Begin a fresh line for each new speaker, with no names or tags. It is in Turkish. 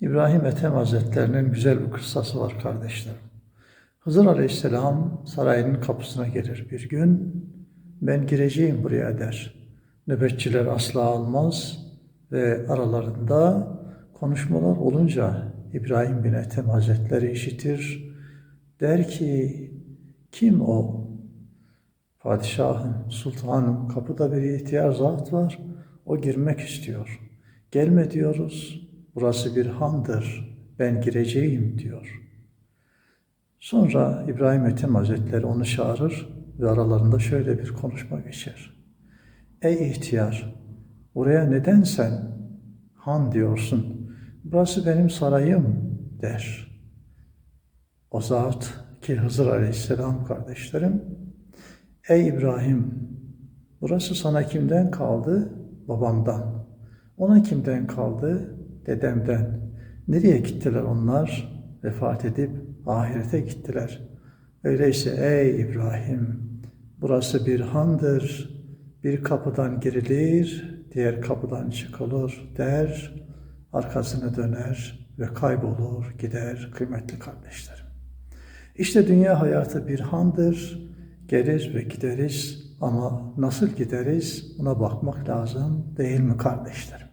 İbrahim Ethem Hazretlerinin güzel bir kıssası var kardeşlerim. Hızır Aleyhisselam sarayının kapısına gelir bir gün. Ben gireceğim buraya der. Nöbetçiler asla almaz ve aralarında konuşmalar olunca İbrahim bin Ethem Hazretleri işitir. Der ki kim o? Padişahım, sultanım kapıda bir ihtiyar zat var. O girmek istiyor. Gelme diyoruz. Burası bir handır. Ben gireceğim diyor. Sonra İbrahim Ethem Hazretleri onu çağırır ve aralarında şöyle bir konuşma geçer. Ey ihtiyar, buraya neden sen han diyorsun? Burası benim sarayım der. O zat ki Hızır Aleyhisselam kardeşlerim, Ey İbrahim, burası sana kimden kaldı? Babamdan. Ona kimden kaldı? Dedemden. Nereye gittiler onlar? Vefat edip ahirete gittiler. Öyleyse ey İbrahim, burası bir handır. Bir kapıdan girilir, diğer kapıdan çıkılır der, arkasını döner ve kaybolur, gider kıymetli kardeşlerim. İşte dünya hayatı bir handır. Gelir ve gideriz ama nasıl gideriz buna bakmak lazım değil mi kardeşlerim?